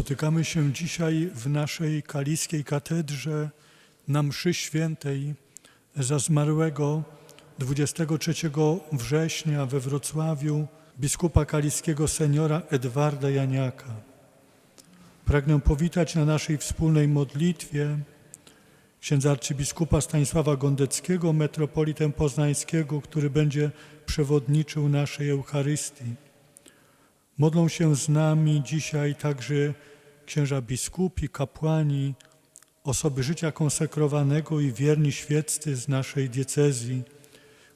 Spotykamy się dzisiaj w naszej kaliskiej katedrze na mszy świętej za zmarłego 23 września we Wrocławiu biskupa kaliskiego seniora Edwarda Janiaka. Pragnę powitać na naszej wspólnej modlitwie księdza arcybiskupa Stanisława Gondeckiego, metropolitę poznańskiego, który będzie przewodniczył naszej Eucharystii. Modlą się z nami dzisiaj także księża biskupi, kapłani, osoby życia konsekrowanego i wierni świeccy z naszej diecezji,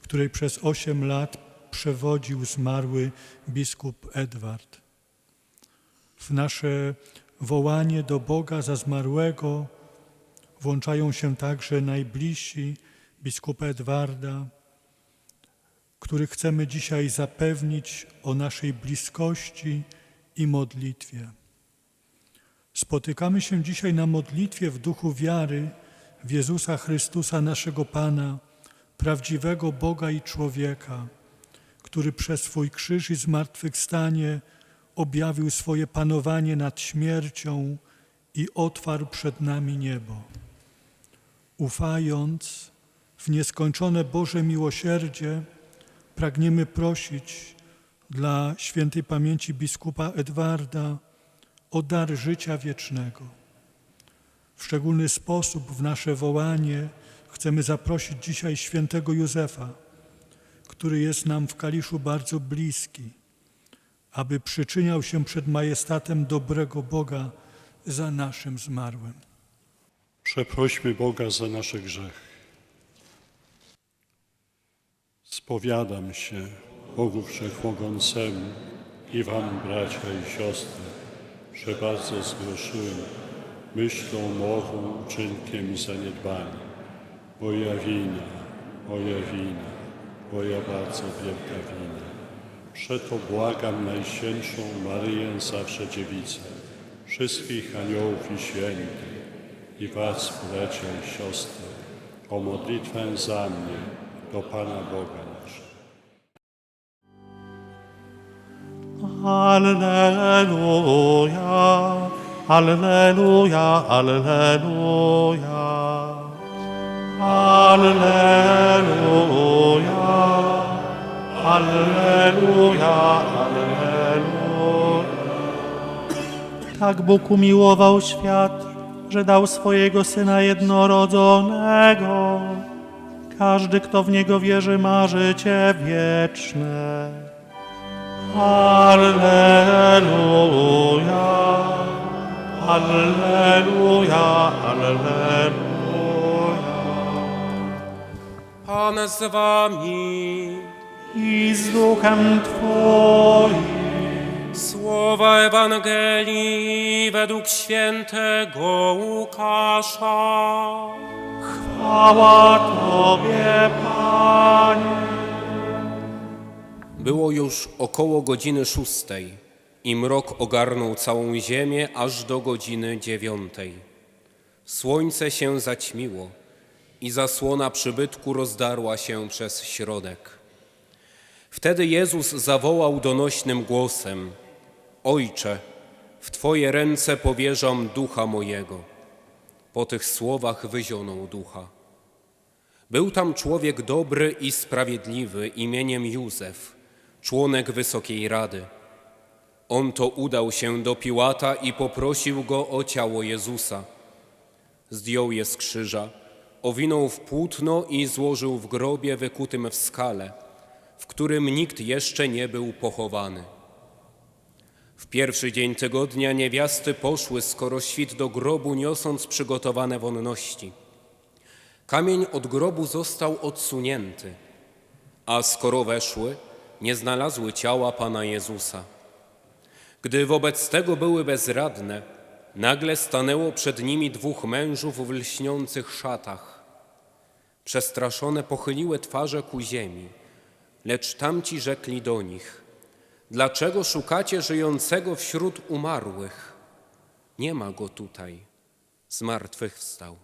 której przez osiem lat przewodził zmarły biskup Edward. W nasze wołanie do Boga za zmarłego włączają się także najbliżsi biskupa Edwarda, których chcemy dzisiaj zapewnić o naszej bliskości i modlitwie. Spotykamy się dzisiaj na modlitwie w duchu wiary w Jezusa Chrystusa, naszego Pana, prawdziwego Boga i człowieka, który przez swój krzyż i zmartwychwstanie objawił swoje panowanie nad śmiercią i otwarł przed nami niebo. Ufając w nieskończone Boże miłosierdzie, pragniemy prosić dla świętej pamięci biskupa Edwarda o dar życia wiecznego. W szczególny sposób w nasze wołanie chcemy zaprosić dzisiaj świętego Józefa, który jest nam w Kaliszu bardzo bliski, aby przyczyniał się przed majestatem dobrego Boga za naszym zmarłym. Przeprośmy Boga za nasze grzechy. Spowiadam się Bogu Wszechmogącemu i Wam, bracia i siostry, że bardzo zgrzeszyłem myślą, mową, uczynkiem i zaniedbaniem. Moja wina, moja wina, moja bardzo wielka wina. Przeto błagam Najświętszą Maryję Zawsze Dziewicę, wszystkich aniołów i świętych, i Was, bracia i siostry, o modlitwę za mnie do Pana Boga Alleluja, Alleluja, Alleluja. Alleluja, Alleluja, Alleluja. Tak Bóg umiłował świat, że dał swojego Syna jednorodzonego. Każdy, kto w Niego wierzy, ma życie wieczne. Alleluja, Alleluja, Alleluja. Pan z wami. I z duchem Twoim. Słowa Ewangelii według świętego Łukasza. Chwała Tobie, Panie. Było już około godziny szóstej i mrok ogarnął całą ziemię aż do godziny dziewiątej. Słońce się zaćmiło i zasłona przybytku rozdarła się przez środek. Wtedy Jezus zawołał donośnym głosem: Ojcze, w Twoje ręce powierzam ducha mojego. Po tych słowach wyzionął ducha. Był tam człowiek dobry i sprawiedliwy imieniem Józef, członek Wysokiej Rady. On to udał się do Piłata i poprosił go o ciało Jezusa. Zdjął je z krzyża, owinął w płótno i złożył w grobie wykutym w skale, w którym nikt jeszcze nie był pochowany. W pierwszy dzień tygodnia niewiasty poszły skoro świt do grobu, niosąc przygotowane wonności. Kamień od grobu został odsunięty, a skoro weszły, nie znalazły ciała Pana Jezusa. Gdy wobec tego były bezradne, nagle stanęło przed nimi dwóch mężów w lśniących szatach. Przestraszone pochyliły twarze ku ziemi, lecz tamci rzekli do nich: Dlaczego szukacie żyjącego wśród umarłych? Nie ma go tutaj, zmartwychwstał.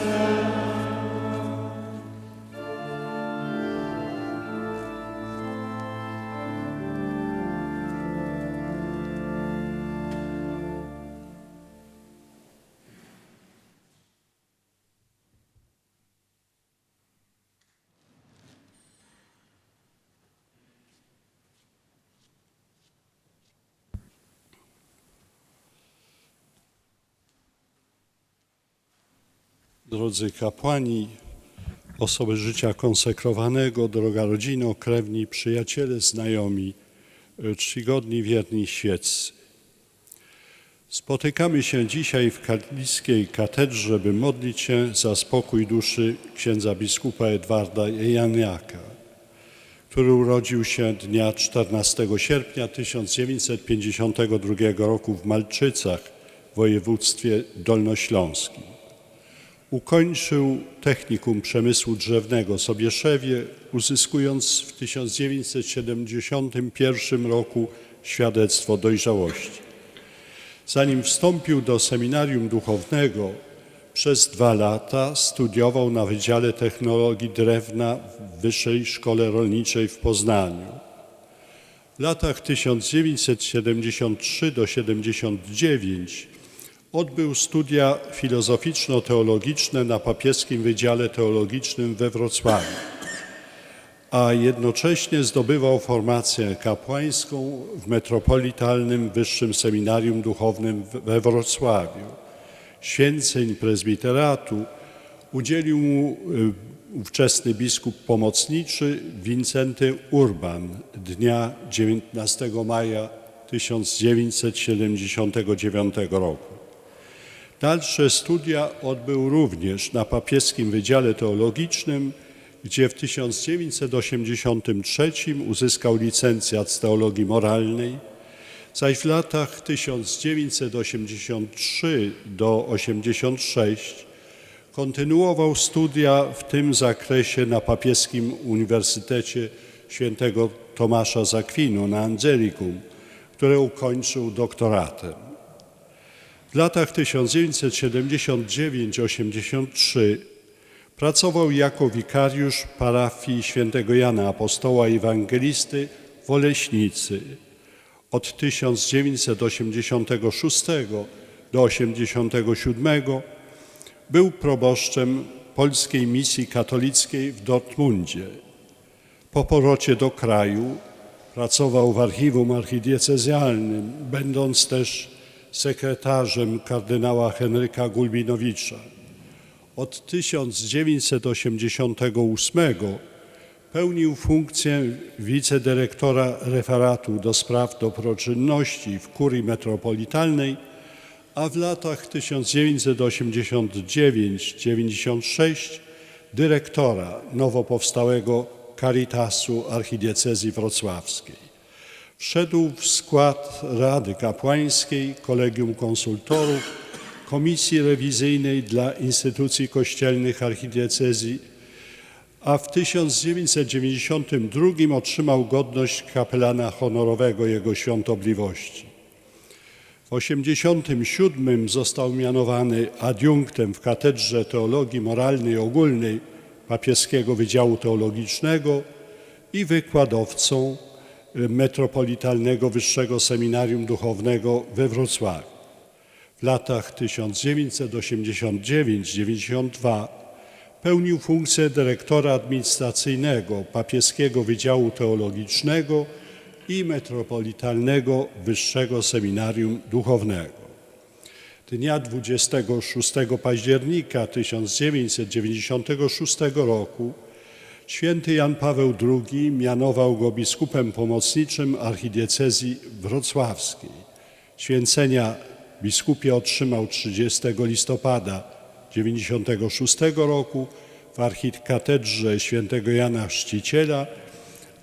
Drodzy kapłani, osoby życia konsekrowanego, droga rodzino, krewni, przyjaciele, znajomi, e, czcigodni, wierni świeccy. Spotykamy się dzisiaj w katolickiej katedrze, by modlić się za spokój duszy księdza biskupa Edwarda Janiaka, który urodził się dnia 14 sierpnia 1952 roku w Malczycach w województwie dolnośląskim. Ukończył technikum przemysłu drzewnego w Sobieszewie, uzyskując w 1971 roku świadectwo dojrzałości. Zanim wstąpił do seminarium duchownego, przez dwa lata studiował na Wydziale Technologii Drewna w Wyższej Szkole Rolniczej w Poznaniu. W latach 1973 do 79 odbył studia filozoficzno-teologiczne na Papieskim Wydziale Teologicznym we Wrocławiu, a jednocześnie zdobywał formację kapłańską w Metropolitalnym Wyższym Seminarium Duchownym we Wrocławiu. Święceń prezbiteratu udzielił mu y, ówczesny biskup pomocniczy Wincenty Urban dnia 19 maja 1979 roku. Dalsze studia odbył również na Papieskim Wydziale Teologicznym, gdzie w 1983 uzyskał licencjat z teologii moralnej, zaś w latach 1983 do 86 kontynuował studia w tym zakresie na Papieskim Uniwersytecie Świętego Tomasza z Akwinu na Angelikum, które ukończył doktoratem. W latach 1979-83 pracował jako wikariusz parafii świętego Jana Apostoła Ewangelisty w Oleśnicy. Od 1986 do 1987 był proboszczem polskiej misji katolickiej w Dortmundzie. Po powrocie do kraju pracował w archiwum archidiecezjalnym, będąc też sekretarzem kardynała Henryka Gulbinowicza. Od 1988 pełnił funkcję wicedyrektora referatu do spraw dobroczynności w kurii metropolitalnej, a w latach 1989-96 dyrektora nowo powstałego Caritasu Archidiecezji Wrocławskiej. Wszedł w skład Rady Kapłańskiej, Kolegium Konsultorów, Komisji Rewizyjnej dla Instytucji Kościelnych Archidiecezji, a w 1992 otrzymał godność kapelana honorowego Jego Świątobliwości. W 1987 został mianowany adiunktem w Katedrze Teologii Moralnej Ogólnej Papieskiego Wydziału Teologicznego i wykładowcą Metropolitalnego Wyższego Seminarium Duchownego we Wrocławiu. W latach 1989-92 pełnił funkcję dyrektora administracyjnego Papieskiego Wydziału Teologicznego i Metropolitalnego Wyższego Seminarium Duchownego. Dnia 26 października 1996 roku święty Jan Paweł II mianował go biskupem pomocniczym archidiecezji wrocławskiej. Święcenia biskupie otrzymał 30 listopada 1996 roku w archikatedrze świętego Jana Chrzciciela,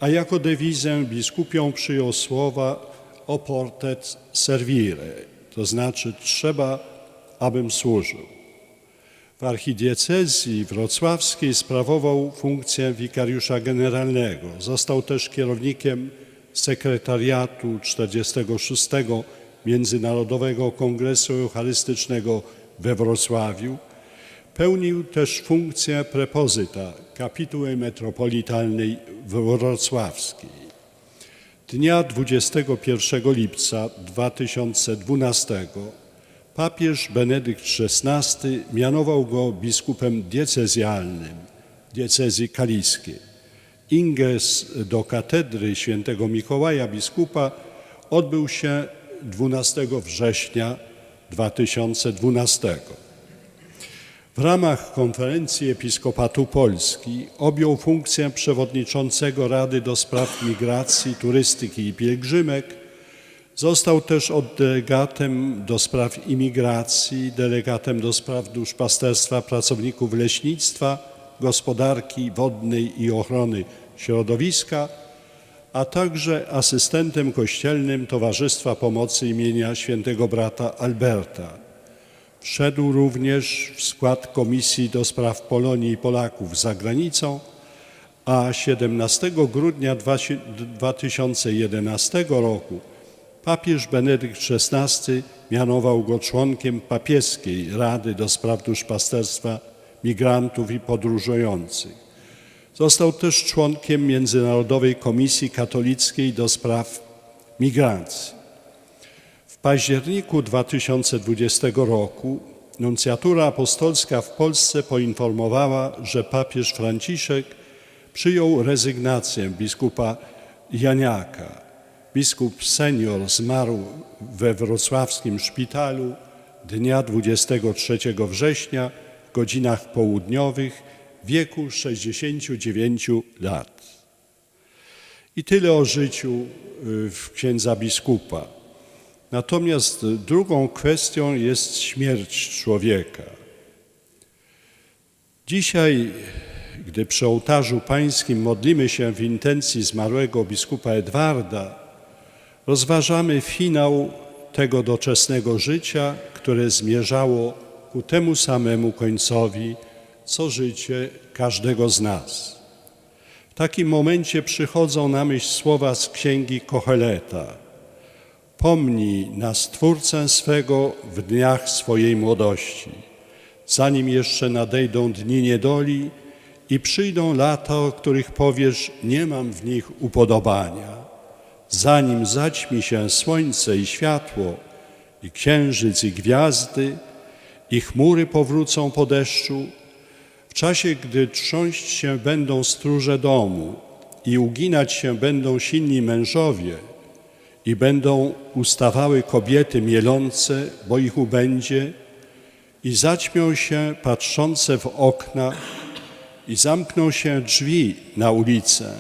a jako dewizę biskupią przyjął słowa oportet servire, to znaczy trzeba, abym służył. W archidiecezji wrocławskiej sprawował funkcję wikariusza generalnego. Został też kierownikiem sekretariatu 46 Międzynarodowego Kongresu Eucharystycznego we Wrocławiu. Pełnił też funkcję prepozyta kapituły metropolitalnej wrocławskiej. Dnia 21 lipca 2012 papież Benedykt XVI mianował go biskupem diecezjalnym diecezji kaliskiej. Inges do katedry świętego Mikołaja biskupa odbył się 12 września 2012. W ramach konferencji Episkopatu Polski objął funkcję przewodniczącego Rady do Spraw Migracji, Turystyki i Pielgrzymek. Został też oddelegatem do spraw imigracji, delegatem do spraw duszpasterstwa pracowników leśnictwa, gospodarki wodnej i ochrony środowiska, a także asystentem kościelnym Towarzystwa Pomocy imienia świętego brata Alberta. Wszedł również w skład Komisji do Spraw Polonii i Polaków za granicą, a 17 grudnia 2011 roku papież Benedykt XVI mianował go członkiem papieskiej Rady do Spraw Duszpasterstwa Migrantów i Podróżujących. Został też członkiem Międzynarodowej Komisji Katolickiej do Spraw Migracji. W październiku 2020 roku nuncjatura apostolska w Polsce poinformowała, że papież Franciszek przyjął rezygnację biskupa Janiaka. Biskup senior zmarł we wrocławskim szpitalu dnia 23 września w godzinach południowych w wieku 69 lat. I tyle o życiu y, księdza biskupa. Natomiast drugą kwestią jest śmierć człowieka. Dzisiaj, gdy przy ołtarzu pańskim modlimy się w intencji zmarłego biskupa Edwarda, rozważamy finał tego doczesnego życia, które zmierzało ku temu samemu końcowi, co życie każdego z nas. W takim momencie przychodzą na myśl słowa z księgi Kocheleta. Pomnij na Stwórcę swego w dniach swojej młodości, zanim jeszcze nadejdą dni niedoli i przyjdą lata, o których powiesz, nie mam w nich upodobania. Zanim zaćmi się słońce i światło, i księżyc i gwiazdy, i chmury powrócą po deszczu, w czasie, gdy trząść się będą stróże domu i uginać się będą silni mężowie i będą ustawały kobiety mielące, bo ich ubędzie i zaćmią się patrzące w okna i zamkną się drzwi na ulicę,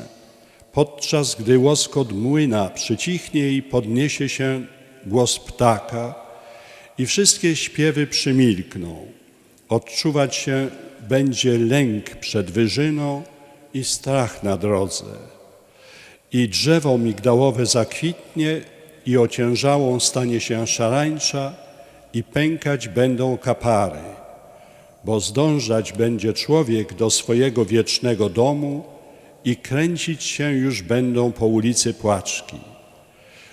podczas gdy łoskot młyna przycichnie i podniesie się głos ptaka i wszystkie śpiewy przymilkną. Odczuwać się będzie lęk przed wyżyną i strach na drodze. I drzewo migdałowe zakwitnie i ociężałą stanie się szarańcza i pękać będą kapary, bo zdążać będzie człowiek do swojego wiecznego domu i kręcić się już będą po ulicy płaczki.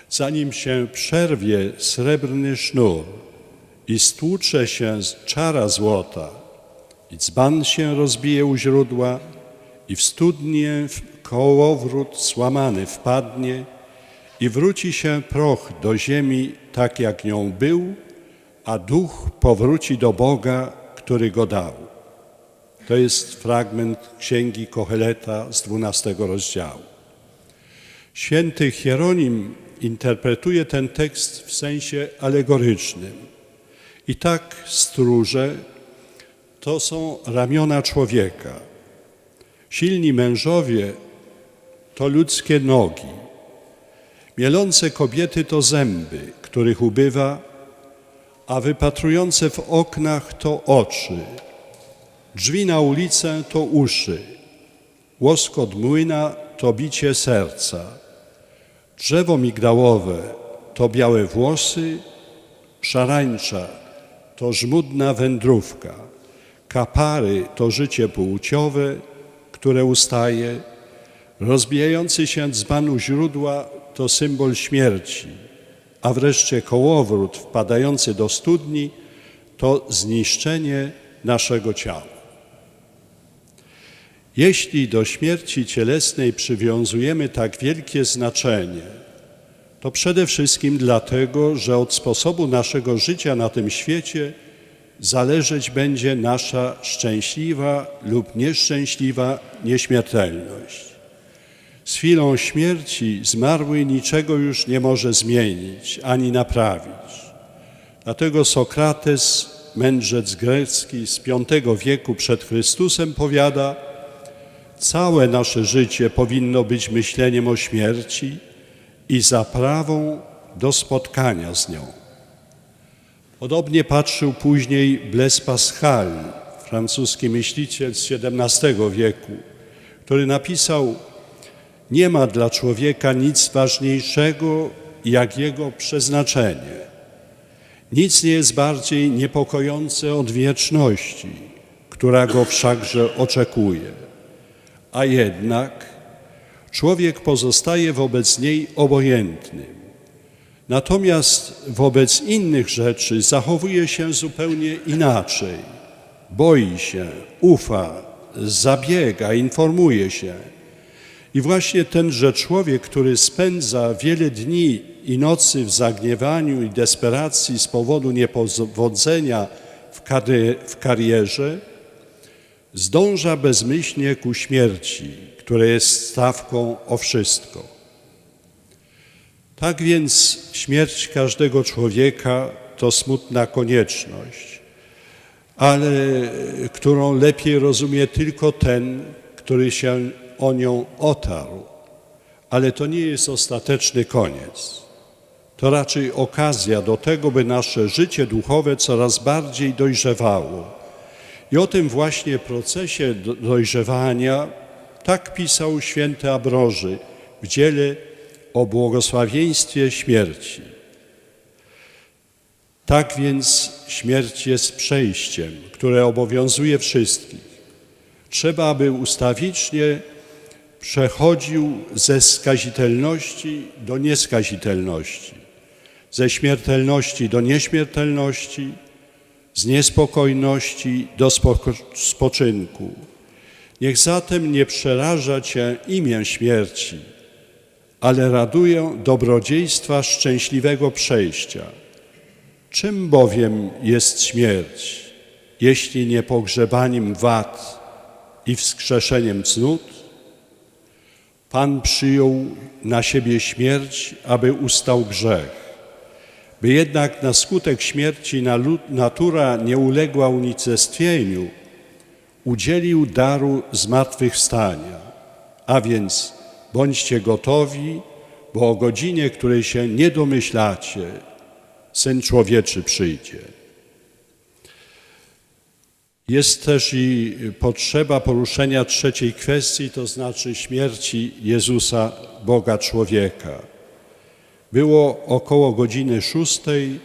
Zanim się przerwie srebrny sznur i stłucze się z czara złota, i dzban się rozbije u źródła, i w studnię w kołowrót słamany wpadnie, i wróci się proch do ziemi tak, jak nią był, a duch powróci do Boga, który go dał. To jest fragment księgi Kocheleta z 12 rozdziału. Święty Hieronim interpretuje ten tekst w sensie alegorycznym. I tak stróże to są ramiona człowieka. Silni mężowie to ludzkie nogi. Mielące kobiety to zęby, których ubywa, a wypatrujące w oknach to oczy. Drzwi na ulicę to uszy. Łoskot młyna to bicie serca. Drzewo migdałowe to białe włosy, szarańcza to żmudna wędrówka. Kapary to życie płciowe, które ustaje. Rozbijający się dzban u źródła to symbol śmierci, a wreszcie kołowrót wpadający do studni to zniszczenie naszego ciała. Jeśli do śmierci cielesnej przywiązujemy tak wielkie znaczenie, to przede wszystkim dlatego, że od sposobu naszego życia na tym świecie zależeć będzie nasza szczęśliwa lub nieszczęśliwa nieśmiertelność. Z chwilą śmierci zmarły niczego już nie może zmienić ani naprawić. Dlatego Sokrates mędrzec grecki z V wieku przed Chrystusem, powiada, całe nasze życie powinno być myśleniem o śmierci i zaprawą do spotkania z nią. Podobnie patrzył później Blaise Pascal, francuski myśliciel z XVII wieku, który napisał: Nie ma dla człowieka nic ważniejszego jak jego przeznaczenie. Nic nie jest bardziej niepokojące od wieczności, która go wszakże oczekuje. A jednak człowiek pozostaje wobec niej obojętny. Natomiast wobec innych rzeczy zachowuje się zupełnie inaczej. Boi się, ufa, zabiega, informuje się. I właśnie tenże człowiek, który spędza wiele dni i nocy w zagniewaniu i desperacji z powodu niepowodzenia w, w karierze, zdąża bezmyślnie ku śmierci, która jest stawką o wszystko. Tak więc śmierć każdego człowieka to smutna konieczność, ale którą lepiej rozumie tylko ten, który się o nią otarł. Ale to nie jest ostateczny koniec. To raczej okazja do tego, by nasze życie duchowe coraz bardziej dojrzewało. I o tym właśnie procesie dojrzewania tak pisał święty Abroży w dziele o błogosławieństwie śmierci. Tak więc śmierć jest przejściem, które obowiązuje wszystkich. Trzeba, aby ustawicznie przechodził ze skazitelności do nieskazitelności, ze śmiertelności do nieśmiertelności, z niespokojności do spoczynku. Niech zatem nie przeraża Cię imię śmierci, ale radują dobrodziejstwa szczęśliwego przejścia. Czym bowiem jest śmierć, jeśli nie pogrzebaniem wad i wskrzeszeniem cnót? Pan przyjął na siebie śmierć, aby ustał grzech. By jednak na skutek śmierci natura nie uległa unicestwieniu, udzielił daru zmartwychwstania, a więc Bądźcie gotowi, bo o godzinie, której się nie domyślacie, Syn Człowieczy przyjdzie. Jest też i potrzeba poruszenia trzeciej kwestii, to znaczy śmierci Jezusa, Boga człowieka. Było około godziny szóstej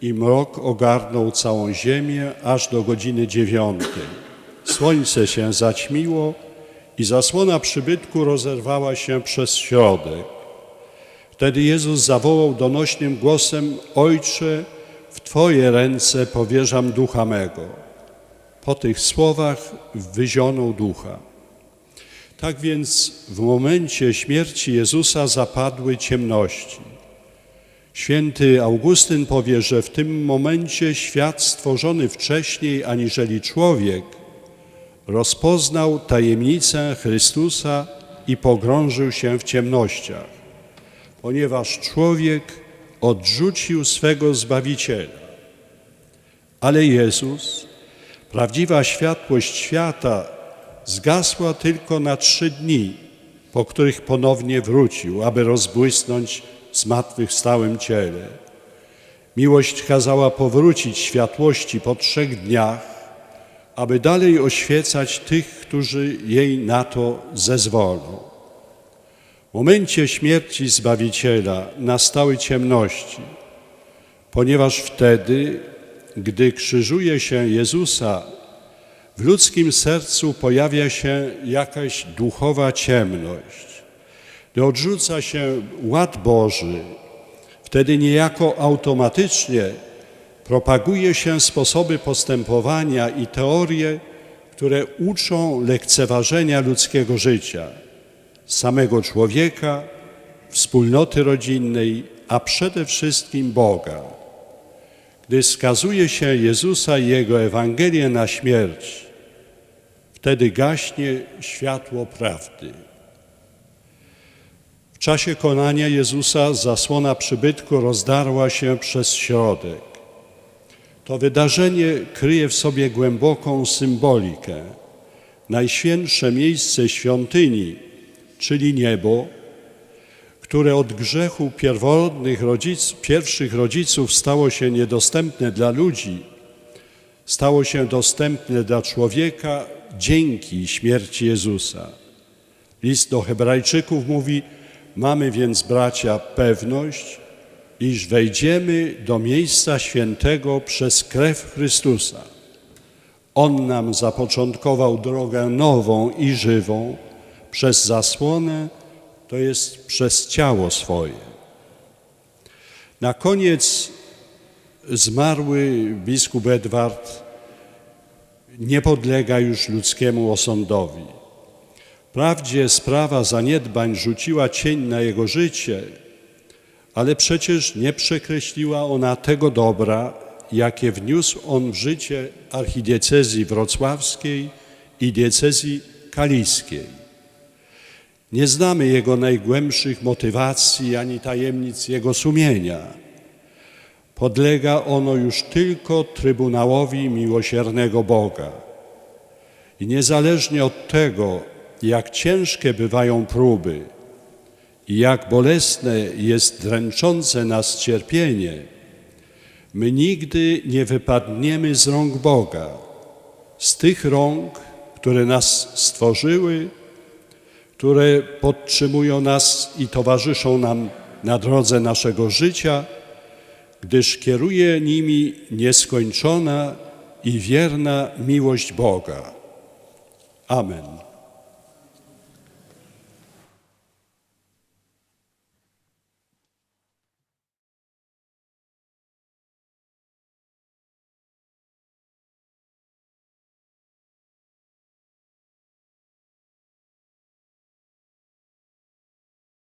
i mrok ogarnął całą ziemię aż do godziny dziewiątej. Słońce się zaćmiło, i zasłona przybytku rozerwała się przez środek. Wtedy Jezus zawołał donośnym głosem: Ojcze, w Twoje ręce powierzam ducha mego. Po tych słowach wyzionął ducha. Tak więc w momencie śmierci Jezusa zapadły ciemności. Święty Augustyn powie, że w tym momencie świat stworzony wcześniej aniżeli człowiek rozpoznał tajemnicę Chrystusa i pogrążył się w ciemnościach, ponieważ człowiek odrzucił swego Zbawiciela. Ale Jezus, prawdziwa światłość świata, zgasła tylko na trzy dni, po których ponownie wrócił, aby rozbłysnąć zmartwychwstałym ciele. Miłość kazała powrócić światłości po trzech dniach, aby dalej oświecać tych, którzy jej na to zezwolą. W momencie śmierci Zbawiciela nastały ciemności, ponieważ wtedy, gdy krzyżuje się Jezusa, w ludzkim sercu pojawia się jakaś duchowa ciemność. Gdy odrzuca się ład Boży, wtedy niejako automatycznie propaguje się sposoby postępowania i teorie, które uczą lekceważenia ludzkiego życia, samego człowieka, wspólnoty rodzinnej, a przede wszystkim Boga. Gdy skazuje się Jezusa i Jego Ewangelię na śmierć, wtedy gaśnie światło prawdy. W czasie konania Jezusa zasłona przybytku rozdarła się przez środek. To wydarzenie kryje w sobie głęboką symbolikę. Najświętsze miejsce świątyni, czyli niebo, które od grzechu pierworodnych rodzic, pierwszych rodziców stało się niedostępne dla ludzi, stało się dostępne dla człowieka dzięki śmierci Jezusa. List do Hebrajczyków mówi: Mamy więc, bracia, pewność, iż wejdziemy do miejsca świętego przez krew Chrystusa. On nam zapoczątkował drogę nową i żywą przez zasłonę, to jest przez ciało swoje. Na koniec zmarły biskup Edward nie podlega już ludzkiemu osądowi. Wprawdzie sprawa zaniedbań rzuciła cień na jego życie, ale przecież nie przekreśliła ona tego dobra, jakie wniósł on w życie archidiecezji wrocławskiej i diecezji kaliskiej. Nie znamy jego najgłębszych motywacji ani tajemnic jego sumienia. Podlega ono już tylko Trybunałowi Miłosiernego Boga. I niezależnie od tego, jak ciężkie bywają próby i jak bolesne jest dręczące nas cierpienie, my nigdy nie wypadniemy z rąk Boga, z tych rąk, które nas stworzyły, które podtrzymują nas i towarzyszą nam na drodze naszego życia, gdyż kieruje nimi nieskończona i wierna miłość Boga. Amen.